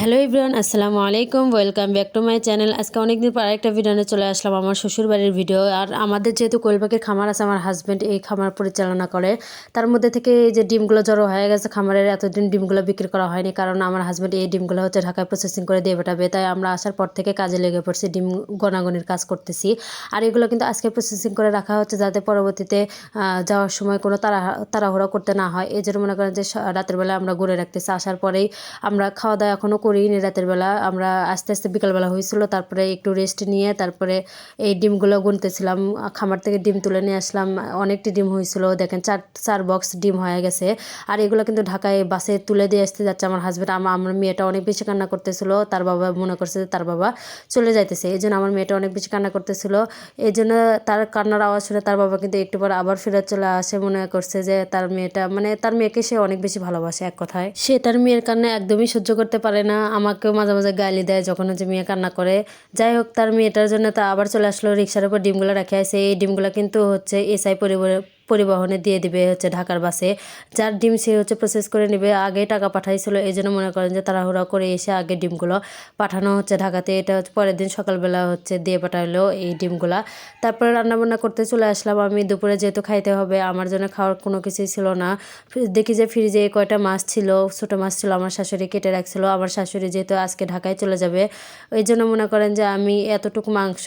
Hello Ibran আসসালামু আলাইকুম। Welcome back to my channel. আজকে অনেকদিন পর আরেকটা ভিডিও নিয়ে চলে আসলাম, আমার শ্বশুর বাড়ির ভিডিও আর আমাদের যেহেতু কোয়েল খামার আছে, আমার হাজব্যান্ড এই খামার পরিচালনা করে। তার মধ্যে থেকে এই যে ডিমগুলো জড়ো হয়ে গেছে খামারের, এতদিন ডিমগুলো বিক্রি করা হয়নি। কারণ আমার হাজব্যান্ড এই ডিমগুলো হচ্ছে ঢাকায় প্রসেসিং করে দিয়ে বেটাবে তাই আমরা আসার পর থেকে কাজে লেগে পড়ছি, ডিম গনাগনির কাজ করতেছি। আর এগুলো কিন্তু আজকে প্রসেসিং করে রাখা হচ্ছে যাতে পরবর্তীতে যাওয়ার সময় কোনো তাড়া তাড়াহুড়া করতে না হয়। এই জন্য মনে করেন যে রাতের বেলা আমরা ঘুরে রাখতেছি। আসার পরেই আমরা খাওয়া দাওয়া এখনও করিনি রাতের বেলা আমরা আস্তে আস্তে বিকালবেলা হয়েছিল, তারপরে একটু রেস্ট নিয়ে তারপরে এই ডিমগুলো গুনতেছিলাম, খামার থেকে ডিম তুলে নিয়ে আসলাম, অনেকটি ডিম হয়েছিল, দেখেন চার চার বক্স ডিম হয়ে গেছে, আর এগুলো কিন্তু ঢাকায় বাসে তুলে দিয়ে আসতে যাচ্ছে আমার হাজব্যান্ড আমার আমার মেয়েটা অনেক বেশি কান্না করতেছিল, তার বাবা মনে করছে যে তার বাবা চলে যাইতেছে, এই জন্য আমার মেয়েটা অনেক বেশি কান্না করতেছিল, এই জন্য তার কান্নার আওয়াজ শুনে তার বাবা কিন্তু একটু পর আবার ফেরত চলে আসে, মনে করছে যে তার মেয়েটা মানে তার মেয়েকে সে অনেক বেশি ভালোবাসে এক কথায়, সে তার মেয়ের কান্না একদমই সহ্য করতে পারে না আমাকেও মাঝে মাঝে গালি দেয় যখন হচ্ছে মেয়ে কান্না করে। যাই হোক, তার মেয়েটার জন্য তা আবার চলে আসলো, রিক্সার উপর ডিমগুলো রাখে আসে এই ডিমগুলো কিন্তু হচ্ছে এসআই পরিবার পরিবহনে দিয়ে দিবে হচ্ছে ঢাকার বাসে। যার ডিম সে হচ্ছে প্রসেস করে নেবে, আগে টাকা পাঠাইছিল এই জন্য মনে করেন যে তাড়াহুড়া করে এসে আগে ডিমগুলো পাঠানো হচ্ছে ঢাকাতে। এটা হচ্ছে পরের দিন সকালবেলা হচ্ছে দিয়ে পাঠালো এই ডিমগুলা। তারপরে রান্নাবান্না করতে চলে আসলাম আমি। দুপুরে যেহেতু খাইতে হবে, আমার জন্য খাওয়ার কোনো কিছুই ছিল না। দেখি যে ফ্রিজে কয়টা মাছ ছিল, ছোটো মাছ ছিল, আমার শাশুড়ি কেটে রাখছিল। আমার শাশুড়ি যেহেতু আজকে ঢাকায় চলে যাবে ওই জন্য মনে করেন যে আমি এতটুকু মাংস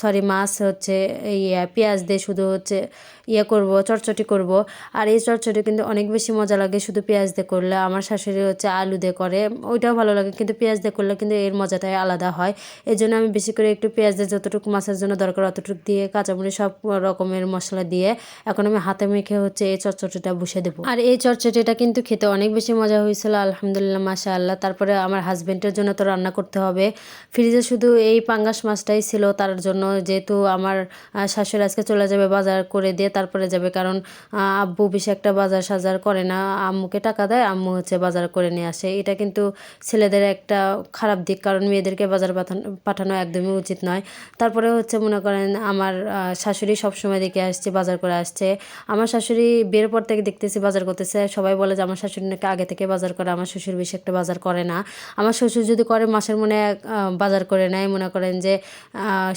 সরি মাছ হচ্ছে এই পেঁয়াজ দিয়ে শুধু হচ্ছে ইয়ে করব, চটচটি করব। আর এই চটচটি কিন্তু অনেক বেশি মজা লাগে শুধু পেঁয়াজ দিয়ে করলে। আমার শাশুড়ি হচ্ছে আলু দিয়ে করে, ওইটাও ভালো লাগে। কিন্তু পেঁয়াজ দিয়ে করলে কিন্তু এর মজাটাই আলাদা হয়। এই জন্য আমি বেশি করে একটু পেঁয়াজ দিয়ে যতটুকু মাছের জন্য দরকার অতটুকু দিয়ে কাঁচামরিচ সব রকমের মশলা দিয়ে এখন আমি হাতে মেখে হচ্ছে এই চটচটিটা বসে দেবো। আর এই চটচটিটা কিন্তু খেতে অনেক বেশি মজা হয়েছিল, আলহামদুলিল্লাহ মাশা আল্লাহ তারপরে আমার হাজবেন্ডের জন্য তো রান্না করতে হবে। ফ্রিজে শুধু এই পাঙ্গাস মাছটাই ছিল, তার জন্য যেহেতু আমার শাশুড়ি আজকে চলে যাবে বাজার করে দিয়ে তারপরে যাবে। কারণ আব্বু বেশি একটা বাজার সাজার করে না, আম্মুকে টাকা দেয়, আম্মু হচ্ছে বাজার করে নিয়ে আসে। এটা কিন্তু ছেলেদের একটা খারাপ দিক, কারণ মেয়েদেরকে বাজার পাঠানো একদমই উচিত নয়। তারপরে হচ্ছে মনে করেন, আমার শাশুড়ি সবসময় দেখে আসছে, বাজার করে আসছে। আমার শাশুড়ি বের পর থেকে দেখতেছি বাজার করতেছে। সবাই বলে যে আমার শাশুড়ি নাকি আগে থেকে বাজার করে, আমার শ্বশুর বেশি একটা বাজার করে না। আমার শ্বশুর যদি করে, মাসের মনে বাজার করে নেয়। মনে করেন যে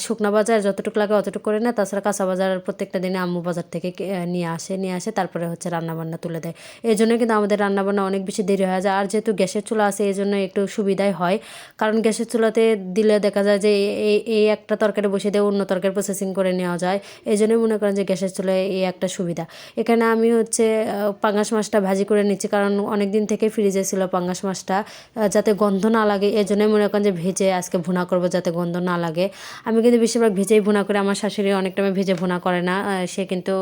শুকনা বাজার যতটুকু লাগে অতটুকু করে নেয়। তাছাড়া কাঁচা বাজার প্রত্যেকটা দিনে আম্মু বাজার থেকে নিয়ে আসে নিয়ে আসে, তারপরে হচ্ছে রান্নাবান্না তুলে দেয়। এই জন্য কিন্তু আমাদের রান্নাবান্না অনেক বেশি দেরি হয়ে যায়। আর যেহেতু গ্যাসের চুলা আছে এই জন্য একটু সুবিধাই হয়। কারণ গ্যাসের চুলাতে দিলে দেখা যায় যে এই এই একটা তরকারি বসে দিয়ে অন্য তরকারি প্রসেসিং করে নেওয়া যায়। এই জন্যই মনে করেন যে গ্যাসের চুলায় এই একটা সুবিধা। এখানে আমি হচ্ছে পাঙ্গাস মাছটা ভাজি করে নিচ্ছি। কারণ অনেক দিন থেকে ফ্রিজে ছিল পাঙ্গাস মাছটা যাতে গন্ধ না লাগে। এই জন্যই মনে করেন যে ভেজে আজকে ভুনা করব যাতে গন্ধ না লাগে। আমি কিন্তু বেশিরভাগ ভেজেই ভুনা করে। আমার শাশুড়ি অনেক টাইমে ভেজে ভুনা করে না সে কিন্তু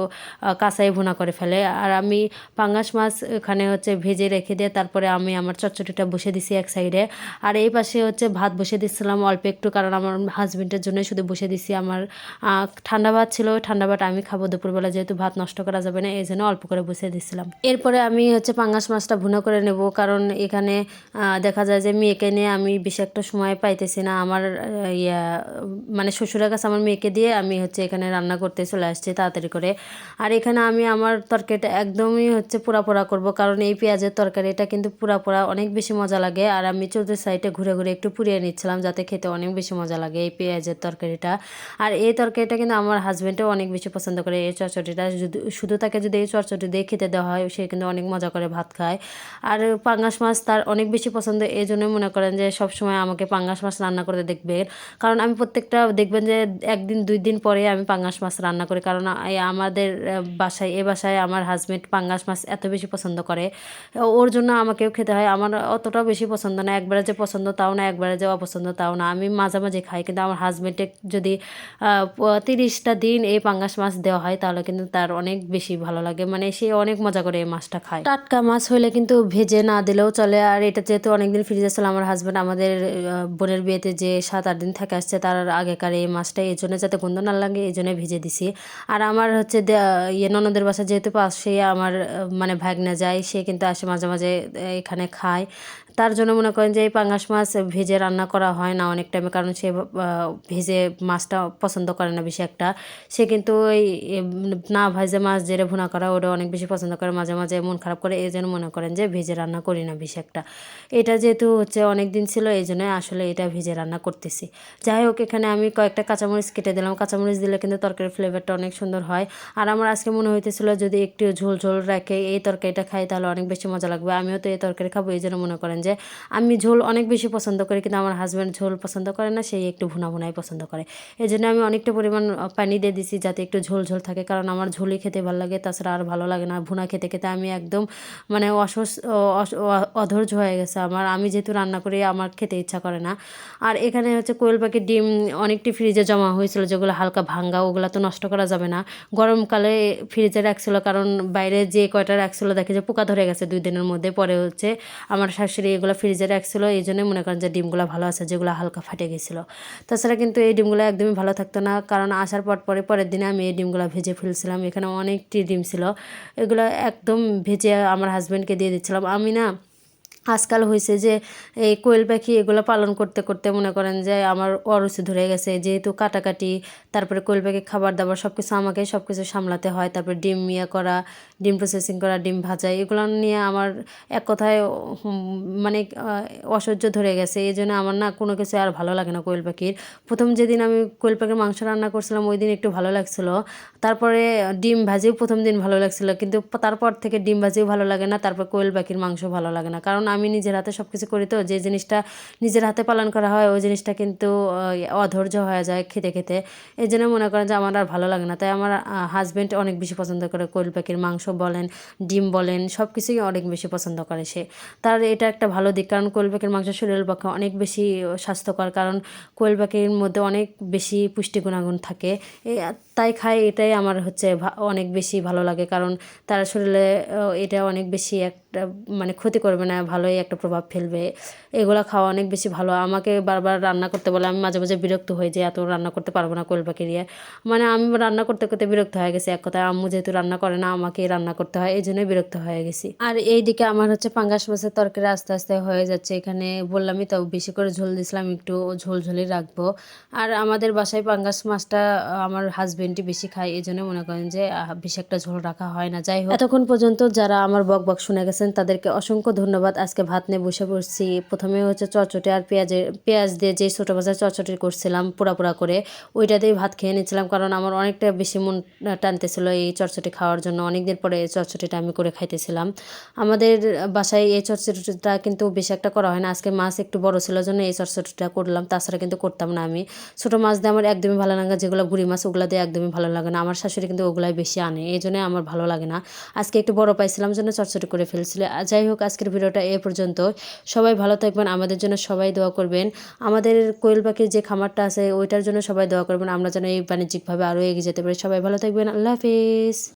কাঁচাই ভুনা করে ফেলে। আর আমি পাঙ্গাস মাছ এখানে হচ্ছে ভেজে রেখে দিয়ে তারপরে আমি আমার চচ্চড়িটা বসে দিছি এক সাইডে। আর এই পাশে হচ্ছে ভাত বসে দিচ্ছিলাম অল্প একটু, কারণ আমার হাজবেন্ডের জন্য শুধু বসে দিছি আমার ঠান্ডা ভাত ছিল ঠান্ডা ভাত আমি খাব দুপুরবেলা, যেহেতু ভাত নষ্ট করা যাবে না, এই জন্য অল্প করে বসে দিচ্ছিলাম। এরপরে আমি হচ্ছে পাঙ্গাস মাছটা ভুনা করে নেব, কারণ এখানে দেখা যায় যে মেয়েকে নিয়ে আমি বেশি একটা সময় পাইতেছি না। আমার ইয়া মানে শ্বশুরের কাছে আমার মেয়েকে দিয়ে আমি হচ্ছে এখানে রান্না করতে চলে আসছি তাড়াতাড়ি করে। আর এখানে আমি আমার তরকারিটা একদমই হচ্ছে পোড়া পোড়া করব, কারণ এই পেঁয়াজের তরকারি এটা কিন্তু পোড়া পোড়া অনেক বেশি মজা লাগে। আর আমি চৌধুরী সাইডে ঘুরে ঘুরে একটু পুড়িয়ে নিচ্ছিলাম, যাতে খেতে অনেক বেশি মজা লাগে এই পেঁয়াজের তরকারিটা। আর এই তরকারিটা কিন্তু আমার হাজব্যান্ডও অনেক বেশি পছন্দ করে, এই চচ্চড়িটা যদি, শুধু তাকে যদি এই চচ্চড়ি দিয়ে খেতে দেওয়া হয়, সে কিন্তু অনেক মজা করে ভাত খায়। আর পাঙ্গাস মাছ তার অনেক বেশি পছন্দ, এই জন্যই মনে করেন যে সবসময় আমাকে পাঙ্গাস মাছ রান্না করতে দেখবেন কারণ আমি প্রত্যেকটা, দেখবেন যে একদিন, দুই দিন পরে আমি পাঙ্গাস মাছ রান্না করি, কারণ এই আমাদের বাসায়, এ বাসায় আমার হাজব্যান্ড পাঙ্গাস মাছ এত বেশি পছন্দ করে। ওর জন্য আমাকেও খেতে হয়। আমার অতটাও বেশি পছন্দ না। একবারে যে পছন্দ তাও না, একবারে যে অপছন্দ তাও না। আমি মাঝে মাঝে খাই, কিন্তু আমার হাজব্যান্ডে যদি তিরিশটা দিন এই পাঙ্গাস মাছ দেওয়া হয়, তাহলে কিন্তু তার অনেক বেশি ভালো লাগে। মানে সে অনেক মজা করে এই মাছটা খায়। টাটকা মাছ হলে কিন্তু ভেজে না দিলেও চলে। আর এটা যেহেতু অনেকদিন ফ্রিজে ছিল, আমার হাজব্যান্ড আমাদের বোনের বিয়েতে যে সাত আট দিন থেকে আসছে, তার আগেকার এই মাছটা, এই জন্য যাতে গন্ধ না লাগে, এই জন্য ভেজে দিছি। আর আমার হচ্ছে ইয়ে ননদের বাসা যেহেতু পাশে আমার মানে ভাগনা যায়, সে কিন্তু আসে মাঝে মাঝে এখানে খায়। তার জন্য মনে করেন যে এই পাঙ্গাস মাছ ভেজে রান্না করা হয় না অনেক টাইমে কারণ সে ভেজে মাছটা পছন্দ করে না বেশি একটা। সে কিন্তু ওই না ভাজে মাছ জেরে ভুনা করা, ওটা অনেক বেশি পছন্দ করে। মাঝে মাঝে মন খারাপ করে, এই জন্য মনে করেন যে ভেজে রান্না করি না বেশি একটা। এটা যেহেতু হচ্ছে অনেক দিন ছিল, এই জন্য আসলে এটা ভেজে রান্না করতেছি। যাই হোক, এখানে আমি কয়েকটা কাঁচামরিচ কেটে দিলাম। কাঁচামরিচ দিলে কিন্তু তরকারির ফ্লেভারটা অনেক সুন্দর হয়। আর আমার আজকে মনে হইতেছিল যদি একটু ঝোল ঝোল রেখে এই তরকারিটা খাই, তাহলে অনেক বেশি মজা লাগবে। আমিও তো এই তরকারি খাব, এই জন্য মনে করেন যে আমি ঝোল অনেক বেশি পছন্দ করি, কিন্তু আমার হাজব্যান্ড ঝোল পছন্দ করে না সেই একটু ভুনা ভুনাই পছন্দ করে। এই জন্য আমি অনেকটা পরিমাণ পানি দিয়ে দিছি যাতে একটু ঝোল ঝোল থাকে, কারণ আমার ঝোলই খেতে ভালো লাগে, তাছাড়া আর ভালো লাগে না। ভুনা খেতে খেতে আমি একদম মানে অসস অধৈর্য হয়ে গেছে আমার। আমি যেহেতু রান্না করি, আমার খেতে ইচ্ছা করে না। আর এখানে হচ্ছে কোয়েল পাখির ডিম অনেকটি ফ্রিজে জমা হয়েছিল, যেগুলো হালকা ভাঙ্গা, ওগুলো তো নষ্ট করা যাবে না। গরমকালে ফ্রিজে রাখছিল, কারণ বাইরে যে কয়টা রাখছিল, দেখে যে পোকা ধরে গেছে দুই দিনের মধ্যে। পরে হচ্ছে আমার শাশুড়ি এগুলো ফ্রিজে রাখছিলো, এই জন্যই মনে করেন যে ডিমগুলো ভালো আছে, যেগুলো হালকা ফাটে গেছিল। তাছাড়া কিন্তু এই ডিমগুলো একদমই ভালো থাকতো না, কারণ আসার পর পরে পরের দিনে আমি এই ডিমগুলো ভেজে ফেলছিলাম, এখানে অনেকটি ডিম ছিল। এগুলো একদম ভেজে আমার হাজব্যান্ডকে দিয়ে দিচ্ছিলাম। আমি না আজকাল হয়েছে যে, এই কোয়েল পাখি এগুলো পালন করতে করতে মনে করেন যে আমার অরুচি ধরে গেছে। যেহেতু কাটাকাটি, তারপরে কোয়েল পাখি খাবার দাবার সব কিছু আমাকে সব কিছু সামলাতে হয়। তারপরে ডিম ইয়ে করা, ডিম প্রসেসিং করা, ডিম ভাজা, এগুলো নিয়ে আমার এক কথায় মানে অসহ্য ধরে গেছে। এই জন্য আমার না কোনো কিছু আর ভালো লাগে না কোয়েল পাখির। প্রথম যেদিন আমি কোয়েল পাখির মাংস রান্না করছিলাম, ওই দিন একটু ভালো লাগছিল। তারপরে ডিম ভাজিও প্রথম দিন ভালো লাগছিল, কিন্তু তারপর থেকে ডিম ভাজিও ভালো লাগে না, তারপর কোয়েল পাখির মাংস ভালো লাগে না। কারণ আমি নিজের হাতে সব কিছু করি তো, যে জিনিসটা নিজের হাতে পালন করা হয়, ওই জিনিসটা কিন্তু অধৈর্য হয়ে যায় খেতে খেতে। এই জন্য মনে করেন যে আমার আর ভালো লাগে না। তাই আমার হাজব্যান্ড অনেক বেশি পছন্দ করে। কোয়েল পাখির মাংস বলেন, ডিম বলেন সব কিছুই অনেক বেশি পছন্দ করে সে। তার এটা একটা ভালো দিক, কারণ কোয়েল পাখির মাংস শরীরের পক্ষে অনেক বেশি স্বাস্থ্যকর, কারণ কোয়েল পাখির মধ্যে অনেক বেশি পুষ্টি গুণাগুণ থাকে। তাই খাই এটাই আমার হচ্ছে অনেক বেশি ভালো লাগে, কারণ তার শরীরে এটা অনেক বেশি একটা মানে ক্ষতি করবে না, ভালোই একটা প্রভাব ফেলবে। এগুলো খাওয়া অনেক বেশি ভালো। আমাকে বারবার রান্না করতে বলে, আমি মাঝে মাঝে বিরক্ত হয়ে যাই এত রান্না করতে পারব না পাখি দিয়ে মানে আমি রান্না করতে করতে বিরক্ত হয়ে গেছি এক কথায়। আম্মু যেহেতু রান্না করে না, আমাকে রান্না করতে হয় এই জন্যই বিরক্ত হয়ে গেছি। আর এইদিকে আমার হচ্ছে পাঙ্গাস মাছের তরকারি আস্তে আস্তে হয়ে যাচ্ছে। এখানে বললামই তো, বেশি করে ঝোল দিয়েছিলাম একটু ঝোল ঝোলই রাখব। আর আমাদের বাসায় পাঙ্গাস মাছটা, আমার হাজবেন্ডই বেশি খায় এই জন্য মনে করেন যে বেশি একটা ঝোল রাখা হয় না। যাই হোক, এতক্ষণ পর্যন্ত যারা আমার বক বক শুনে গেছেন তাদেরকে অসংখ্য ধন্যবাদ। আজকে ভাত নিয়ে বসে পড়ছি। প্রথমে হচ্ছে চটচটে আর পেঁয়াজের, পেঁয়াজ দিয়ে যে ছোটো বাজার চটচটি করছিলাম পোড়া পোড়া করে, ওইটা দিয়ে ভাত খেয়ে নিচ্ছিলাম কারণ আমার অনেকটা বেশি মন টানতেছিল এই চটচটি খাওয়ার জন্য। অনেক দিন পরে এই চটচটিটা আমি করে খাইতেছিলাম। আমাদের বাসায় এই চটচটিটা কিন্তু বেশি একটা করা হয় না। আজকে মাছ একটু বড় ছিল জন্য এই চটচটিটা করলাম। তাছাড়া কিন্তু করতাম না আমি। ছোটো মাছ দিয়ে আমার একদমই ভালো লাগে যেগুলো গুড়ি মাছ, ওগুলো দিয়ে একদমই ভালো লাগে না। আমার শাশুড়ি কিন্তু ওগুলাই বেশি আনে। এই জন্য আমার ভালো লাগে না। আজকে একটু বড় পাইছিলাম জন্য চটচটি করে ফেলছিল আর যাই হোক, আজকের ভিডিওটা এ পর্যন্ত। সবাই ভালো থাকবেন, আমাদের জন্য সবাই দোয়া করবেন। আমাদের কোয়েল পাখির যে খামারটা আছে, ওইটার জন্য সবাই দোয়া করবেন। আমরা যেন এই বাণিজ্যিকভাবে আরও এগিয়ে যেতে পারি। সবাই ভালো থাকবেন, আল্লাহ হাফিজ।